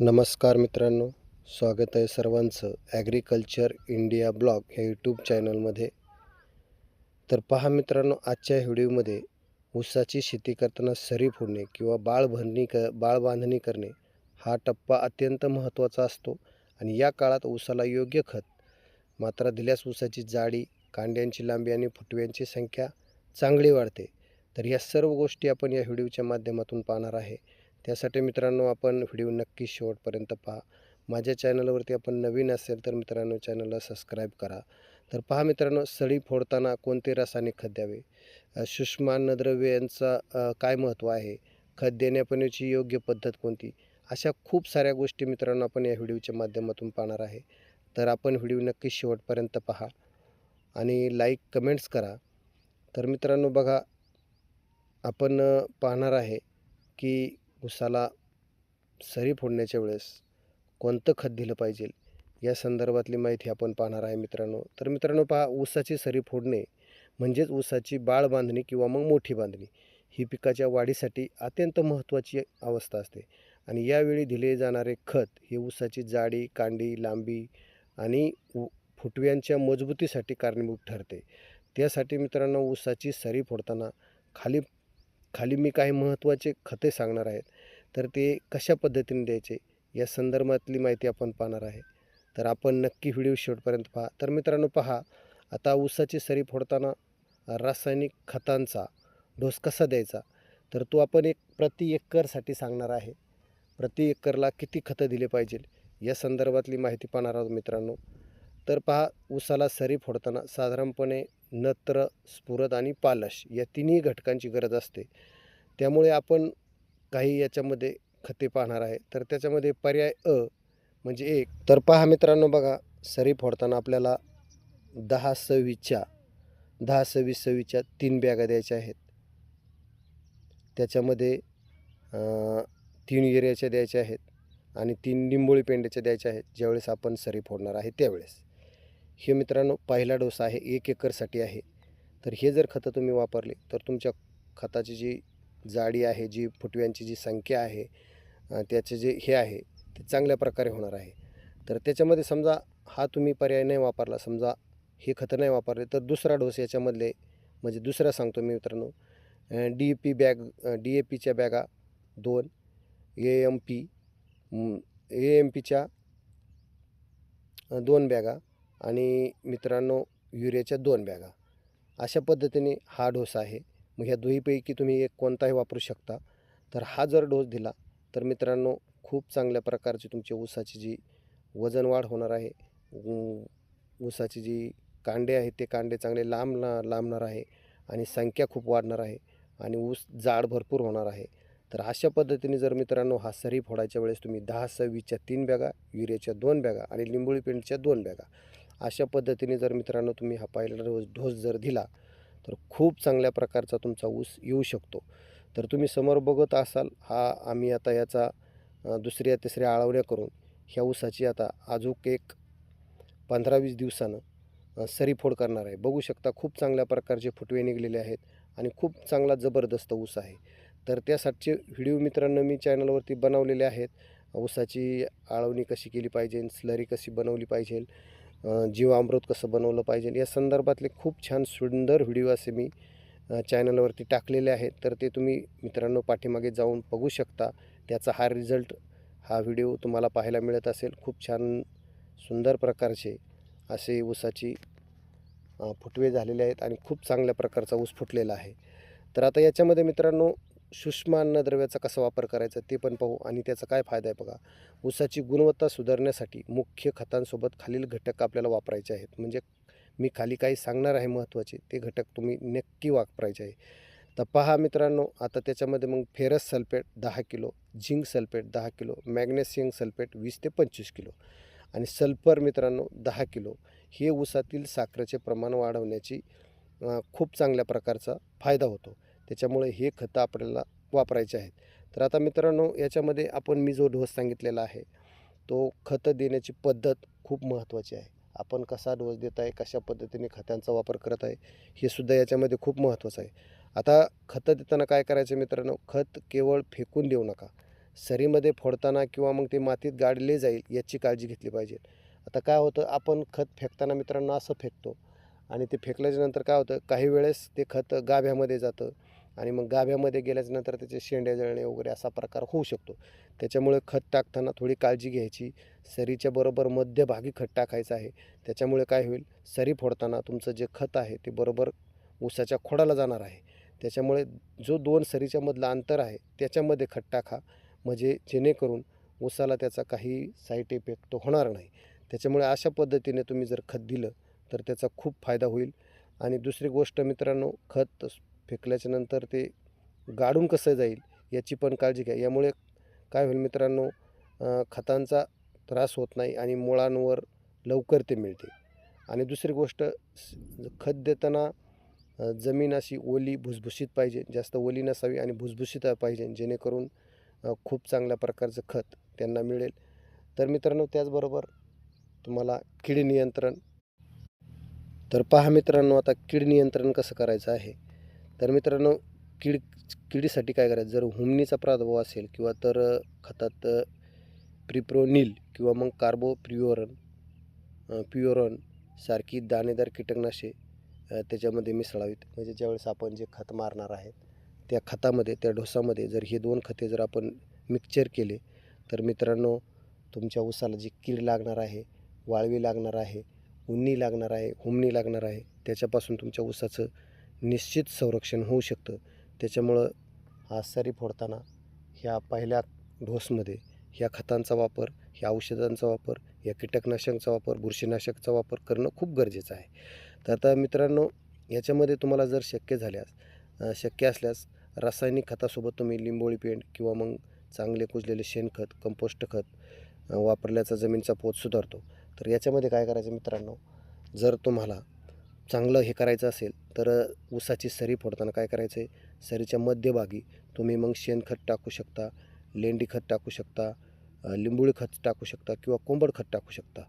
नमस्कार मित्रांनो स्वागत आहे सर्वांचं ॲग्रिकल्चर इंडिया ब्लॉग ह्या यूट्यूब चॅनलमध्ये तर पहा मित्रांनो आजच्या व्हिडिओमध्ये ऊसाची शेती करताना सरी फोडणे किंवा बाळ भरणी क बाळ बांधणी करणे हा टप्पा अत्यंत महत्त्वाचा असतो आणि या काळात ऊसाला योग्य खत मात्रा दिल्यास ऊसाची जाडी कांड्यांची लांबी आणि फुटव्यांची संख्या चांगली वाढते. तर या सर्व गोष्टी आपण या व्हिडिओच्या माध्यमातून पाहणार आहे. त्यासाठी मित्रांनो आपण व्हिडिओ नक्की शेवटपर्यंत पहा. माझ्या चॅनलवरती आपण नवीन असेल तर मित्रांनो चॅनलला सबस्क्राईब करा. तर पहा मित्रांनो सळी फोडताना कोणते रासायनिक खत द्यावे? सुष्मानद्रव्य यांचा काय महत्त्व आहे? खत देण्यापण्याची योग्य पद्धत कोणती? अशा खूप साऱ्या गोष्टी मित्रांनो आपण या व्हिडिओच्या माध्यमातून पाहणार आहे. तर आपण व्हिडिओ नक्की शेवटपर्यंत पहा आणि लाईक कमेंट्स करा. तर मित्रांनो बघा आपण पाहणार आहे की ऊसाला सरी फोडण्याच्या वेळेस कोणतं खत दिलं पाहिजे? या संदर्भातली माहिती आपण पाहणार आहे मित्रांनो. तर मित्रांनो पहा ऊसाची सरी फोडणे म्हणजेच ऊसाची बाळ बांधणी किंवा मग मोठी बांधणी ही पिकाच्या वाढीसाठी अत्यंत महत्त्वाची अवस्था असते. आणि यावेळी दिले जाणारे खत हे ऊसाची जाडी कांडी लांबी आणि उ फुटव्यांच्या मजबूतीसाठी कारणीभूत ठरते. त्यासाठी मित्रांनो ऊसाची सरी फोडताना खाली खाली मी काही महत्त्वाचे खते सांगणार आहेत. तर ते कशा पद्धतीने द्यायचे? या संदर्भातली माहिती आपण पाहणार आहे. तर आपण नक्की व्हिडिओ शेवटपर्यंत पहा. तर मित्रांनो पहा आता ऊसाची सरी फोडताना रासायनिक खतांचा डोस कसा द्यायचा? तर तो आपण एक प्रति एकरसाठी सांगणार आहे. प्रति एकरला किती खतं दिले पाहिजे? या संदर्भातली माहिती पाहणार आहोत मित्रांनो. तर पहा ऊसाला सरी फोडताना साधारणपणे नत्र स्फुरद आणि पालश या तिन्ही घटकांची गरज असते. त्यामुळे आपण काही याच्यामध्ये खते पाहणार आहे. तर त्याच्यामध्ये पर्याय अ म्हणजे एक. तर पहा मित्रांनो बघा सरी फोडताना आपल्याला दहा सव्वीसच्या दहा सव्वीस सव्वीसच्या तीन बॅगा द्यायच्या आहेत. त्याच्यामध्ये तीन युरियाच्या द्यायच्या आहेत आणि तीन लिंबोळी पेंड्याच्या द्यायच्या आहेत ज्यावेळेस आपण सरी फोडणार आहे त्यावेळेस. हे मित्रांनो पहिला डोस आहे एक एकरसाठी आहे. तर हे जर खतं तुम्ही वापरले तर तुमच्या खताची जी जाडी आहे जी फुटव्यांची जी संख्या आहे त्याचे जे हे आहे ते चांगल्या प्रकारे होणार आहे. तर त्याच्यामध्ये समजा हा तुम्ही पर्याय नाही वापरला समजा हे खतं नाही वापरले तर दुसरा डोस याच्यामधले म्हणजे दुसरा सांगतो मी मित्रांनो D A P bag D A पीच्या बॅगा दोन A M P A M पीच्या दोन बॅगा आणि मित्रांनो युरियाच्या दोन बॅगा. अशा पद्धतीने हा डोस आहे. मग ह्या दोहीपैकी तुम्ही एक कोणताही वापरू शकता. तर हा जर डोस दिला तर मित्रांनो खूप चांगल्या प्रकारची तुमची ऊसाची जी वजन वाढ होणार आहे ऊसाची जी कांडे आहेत ते कांडे चांगले लांब ला लांबणार आहे आणि संख्या खूप वाढणार आहे आणि ऊस जाड भरपूर होणार आहे. तर अशा पद्धतीने जर मित्रांनो हा सरी फोडायच्या वेळेस तुम्ही दहा सव्वीसच्या तीन बॅगा युरियाच्या दोन बॅगा आणि लिंबोळी पेंटच्या दोन बॅगा अशा पद्धतीने जर मित्रांनो तुम्ही हा पहिला डोस डोस जर दिला तर खूप चांगल्या प्रकारचा तुमचा ऊस येऊ शकतो. तर तुम्ही समोर बघत असाल हा आम्ही आता याचा दुसऱ्या तिसऱ्या आळवण्या करून ह्या ऊसाची आता अजूक एक पंधरा वीस दिवसानं सरीफोड करणार आहे. बघू शकता खूप चांगल्या प्रकारचे फुटवे निघलेले आहेत आणि खूप चांगला जबरदस्त ऊस आहे. तर त्यासाठीचे व्हिडिओ मित्रांनो मी चॅनलवरती बनवलेले आहेत. ऊसाची आळवणी कशी केली पाहिजे स्लरी कशी बनवली पाहिजे जीवामृत कसं बनवलं पाहिजे. या संदर्भातले खूप छान सुंदर व्हिडिओ असे मी चॅनलवरती टाकलेले आहेत. तर ते तुम्ही मित्रांनो पाठीमागे जाऊन बघू शकता. त्याचा हा रिझल्ट हा व्हिडिओ तुम्हाला पाहायला मिळत असेल. खूप छान सुंदर प्रकारचे असे ऊसाची फुटवे झालेले आहेत आणि खूप चांगल्या प्रकारचा ऊस फुटलेला आहे. तर आता याच्यामध्ये मित्रांनो सूक्ष्म अन्नद्रव्याचा कसा वापर करायचा ते पण पाहू आणि त्याचा काय फायदा आहे बघा. ऊसाची गुणवत्ता सुधारण्यासाठी मुख्य खतांसोबत खालील घटक आपल्याला वापरायचे आहेत. म्हणजे मी खाली काही सांगणार आहे महत्त्वाचे ते घटक तुम्ही नक्की वापरायचे आहे. तर पहा मित्रांनो आता त्याच्यामध्ये मग फेरस सल्फेट दहा किलो झिंक सल्फेट दहा किलो मॅग्नेशियम सल्फेट वीस ते पंचवीस किलो आणि सल्फर मित्रांनो दहा किलो. हे ऊसातील साखरेचे प्रमाण वाढवण्याची खूप चांगल्या प्रकारचा फायदा होतो. त्याच्यामुळे हे खतं आपल्याला वापरायचे आहेत. तर आता मित्रांनो याच्यामध्ये आपण मी जो डोस सांगितलेला आहे तो खतं देण्याची पद्धत खूप महत्त्वाची आहे. आपण कसा डोस देत आहे कशा पद्धतीने खतांचा वापर करत आहे हे सुद्धा याच्यामध्ये खूप महत्त्वाचं आहे. आता खतं देताना काय करायचं मित्रांनो खत केवळ फेकून देऊ नका. सरीमध्ये फोडताना किंवा मग ते मातीत गाडले जाईल याची काळजी घेतली पाहिजे. आता काय होतं आपण खत फेकताना मित्रांनो असं फेकतो आणि ते फेकल्याच्यानंतर काय होतं काही वेळेस ते खत गाभ्यामध्ये जातं आणि मग गाभ्यामध्ये गेल्याच्यानंतर त्याचे शेंडे जळणे वगैरे असा प्रकार होऊ शकतो. त्याच्यामुळे खत टाकताना थोडी काळजी घ्यायची. सरीच्या बरोबर मध्यभागी खत टाकायचं आहे. त्याच्यामुळे काय होईल? सरी फोडताना तुमचं जे खत आहे ते बरोबर ऊसाच्या खोडाला जाणार आहे. त्याच्यामुळे जो दोन सरीच्या मधलं अंतर आहे त्याच्यामध्ये खत टाका. म्हणजे जेणेकरून ऊसाला त्याचा काही साईड इफेक्ट होणार नाही. त्याच्यामुळे अशा पद्धतीने तुम्ही जर खत दिलं तर त्याचा खूप फायदा होईल. आणि दुसरी गोष्ट मित्रांनो खत फेकल्याच्या नंतर ते गाडून कसं जाईल याची पण काळजी घ्या. यामुळे काय होईल मित्रांनो खतांचा त्रास होत नाही आणि मुळांवर लवकर ते मिळते. आणि दुसरी गोष्ट खत देताना जमीन अशी ओली भुसभुशीत पाहिजे जास्त ओली नसावी आणि भुसभुशीत पाहिजे जेणेकरून खूप चांगल्या प्रकारचं खत त्यांना मिळेल. तर मित्रांनो त्याचबरोबर तुम्हाला कीड नियंत्रण. तर पहा मित्रांनो आता कीड नियंत्रण कसं करायचं आहे? तर मित्रांनो कीड किडीसाठी काय करायचं? जर हुमणीचा प्रादुर्भाव असेल किंवा तर खतात प्रिप्रोनिल किंवा मग कार्बो प्रिओरन प्युअरॉन सारखी दाणेदार कीटकनाशे त्याच्यामध्ये मिसळावीत. म्हणजे ज्यावेळेस आपण जे खत मारणार आहे त्या खतामध्ये त्या ढोसामध्ये जर हे दोन खते जर आपण मिक्सचर केले तर मित्रांनो तुमच्या ऊसाला जी कीड लागणार आहे वाळवी लागणार आहे उन्नी लागणार आहे हुमणी लागणार आहे त्याच्यापासून तुमच्या ऊसाचं निश्चित संरक्षण होऊ शकतं. त्याच्यामुळं आसारी फोडताना ह्या पहिल्या डोसमध्ये ह्या खतांचा वापर ह्या औषधांचा वापर या कीटकनाशकांचा वापर बुरशीनाशकचा वापर करणं खूप गरजेचं आहे. तर आता मित्रांनो याच्यामध्ये तुम्हाला जर शक्य झाल्यास शक्य असल्यास रासायनिक खतासोबत तुम्ही लिंबोळी पेंट किंवा मग चांगले कुजलेले शेणखत कंपोस्ट खत वापरल्याचा जमीनचा पोत सुधारतो. तर याच्यामध्ये काय करायचं मित्रांनो जर तुम्हाला चांगलं हे करायचं असेल तर ऊसाची सरी फोडताना काय करायचं आहे सरीच्या मध्यभागी तुम्ही मग शेणखत टाकू शकता लेंडी खत टाकू शकता लिंबूळी लिंबोळी खत टाकू शकता किंवा कोंबड खत टाकू शकता.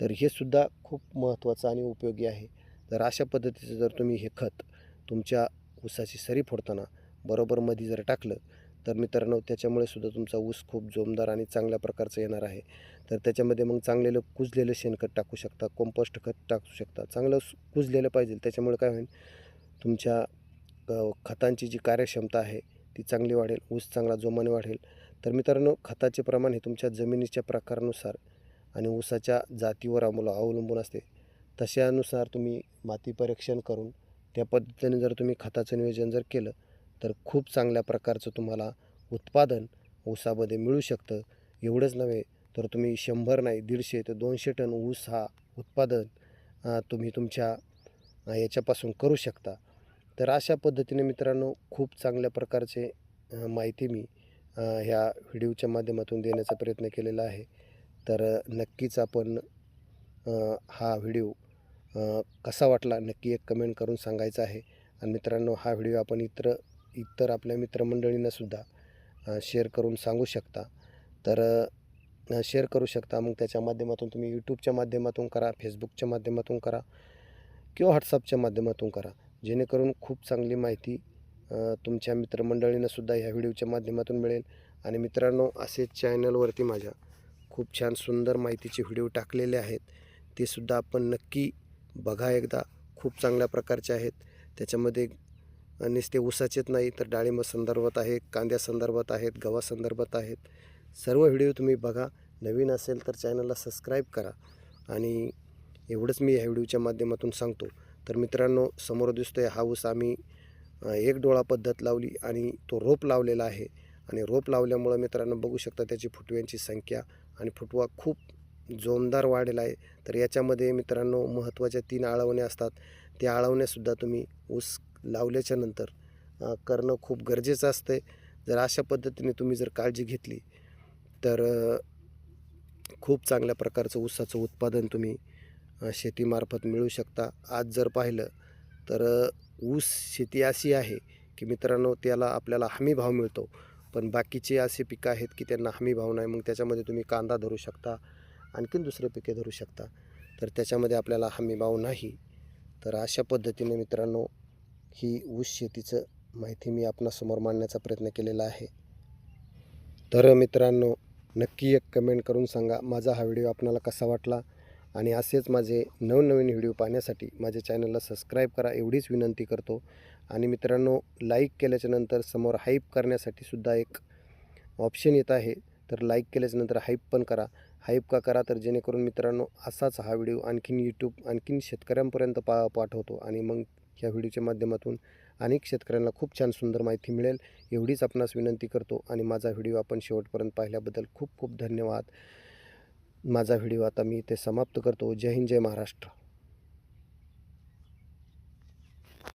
तर हे सुद्धा खूप महत्त्वाचं आणि उपयोगी आहे. तर अशा पद्धतीचं जर तुम्ही हे खत तुमच्या ऊसाची सरी फोडताना बरोबर मध्ये जर टाकलं तर मित्रांनो त्याच्यामुळे सुद्धा तुमचा ऊस खूप जोमदार आणि चांगल्या प्रकारचा येणार आहे. तर त्याच्यामध्ये मग चांगलेलं कुजलेलं शेणखत टाकू शकता कंपोस्ट खत टाकू शकता. चांगलं कुजलेलं पाहिजे त्याच्यामुळे काय होईल? तुमच्या खतांची जी कार्यक्षमता आहे ती चांगली वाढेल ऊस चांगला जोमाने वाढेल. तर मित्रांनो खताचे प्रमाण हे तुमच्या जमिनीच्या प्रकारानुसार आणि ऊसाच्या जातीवर आम्हाला अवलंबून असते. तशानुसार तुम्ही माती परीक्षण करून त्या पद्धतीने जर तुम्ही खताचं नियोजन जर केलं तर खूप चांगल्या प्रकारचं तुम्हाला उत्पादन ऊसामध्ये मिळू शकतं. एवढंच नव्हे तर तुम्ही शंभर नाही दीडशे ते दोनशे टन ऊस हा उत्पादन तुम्ही तुमच्या याच्यापासून करू शकता. तर अशा पद्धतीने मित्रांनो खूप चांगल्या प्रकारचे माहिती मी ह्या व्हिडिओच्या माध्यमातून देण्याचा प्रयत्न केलेला आहे. तर नक्कीच आपण हा व्हिडिओ कसा वाटला नक्की एक कमेंट करून सांगायचा आहे. आणि मित्रांनो हा व्हिडिओ आपण इतर इतर आपल्या मित्रमंडळींनासुद्धा शेअर करून सांगू शकता. तर शेअर करू शकता. मग त्याच्या माध्यमातून तुम्ही यूट्यूबच्या माध्यमातून करा फेसबुकच्या माध्यमातून करा किंवा व्हॉट्सअपच्या माध्यमातून करा. जेणेकरून खूप चांगली माहिती तुमच्या तुमच्या मित्रमंडळींनासुद्धा ह्या व्हिडिओच्या माध्यमातून मिळेल. आणि मित्रांनो असे चॅनलवरती माझ्या खूप छान सुंदर माहितीचे व्हिडिओ टाकलेले आहेत. ते सुद्धा आपण नक्की बघा एकदा. खूप चांगल्या प्रकारचे आहेत. त्याच्यामध्ये नुसते ऊसाचेच नाही तर डाळिंब संदर्भात आहे कांद्या संदर्भात आहेत गव्हा संदर्भात आहेत. सर्व व्हिडिओ तुम्ही बघा. नवीन असेल तर चॅनलला सबस्क्राईब करा. आणि एवढंच मी ह्या व्हिडिओच्या माध्यमातून सांगतो. तर मित्रांनो समोर दिसतोय हा ऊस आम्ही एक डोळा पद्धत लावली आणि तो रोप लावलेला आहे. आणि रोप लावल्यामुळं मित्रांनो बघू शकता त्याची फुटव्यांची संख्या आणि फुटवा खूप जोमदार वाढलेला आहे. तर याच्यामध्ये मित्रांनो महत्त्वाच्या तीन आळवण्या असतात. त्या आळवण्यासुद्धा तुम्ही ऊस लावल्याच्या नंतर करणं खूप गरजेचं असतं जर अशा पद्धतीने तुम्ही जर काळजी घेतली तर खूप चांगल्या प्रकारचं ऊसाचं उत्पादन तुम्ही शेतीमार्फत मिळू शकता. आज जर पाहिलं तर ऊस शेती अशी आहे की मित्रांनो त्याला आपल्याला हमी भाव मिळतो. पण बाकीचे असे पिकं आहेत की त्यांना हमी भाव नाही मग त्याच्यामध्ये तुम्ही कांदा धरू शकता आणखीन दुसरे पिके धरू शकता. तर त्याच्यामध्ये आपल्याला हमी भाव नाही. तर अशा पद्धतीने मित्रांनो ही ऊस शेतीचं माहिती मी आपणासमोर मांडण्याचा प्रयत्न केलेला आहे. तर मित्रांनो नक्की एक कमेंट करून सांगा माझा हा व्हिडिओ आपणाला कसा वाटला? आणि असेच माझे नवनवीन व्हिडिओ पाहण्यासाठी माझ्या चॅनलला सबस्क्राईब करा एवढीच विनंती करतो. आणि मित्रांनो लाईक केल्याच्यानंतर समोर हाईप करण्यासाठी सुद्धा एक ऑप्शन येत आहे. तर लाईक केल्याच्यानंतर हाईप पण करा. हाईप का करा? तर जेणेकरून मित्रांनो असाच हा व्हिडिओ आणखीन यूट्यूब आणखीन शेतकऱ्यांपर्यंत पा पाठवतो. आणि मग ह्या व्हिडिओच्या माध्यमातून. अनेक शेतकऱ्यांना खूप छान सुंदर माहिती मिळेल. एवढीच आपणास विनंती करतो आणि माझा व्हिडिओ आपण शेवटपर्यंत पाहिल्याबद्दल खूप खूप धन्यवाद. माझा व्हिडिओ आता मी इथे समाप्त करतो. जय हिंद जय महाराष्ट्र.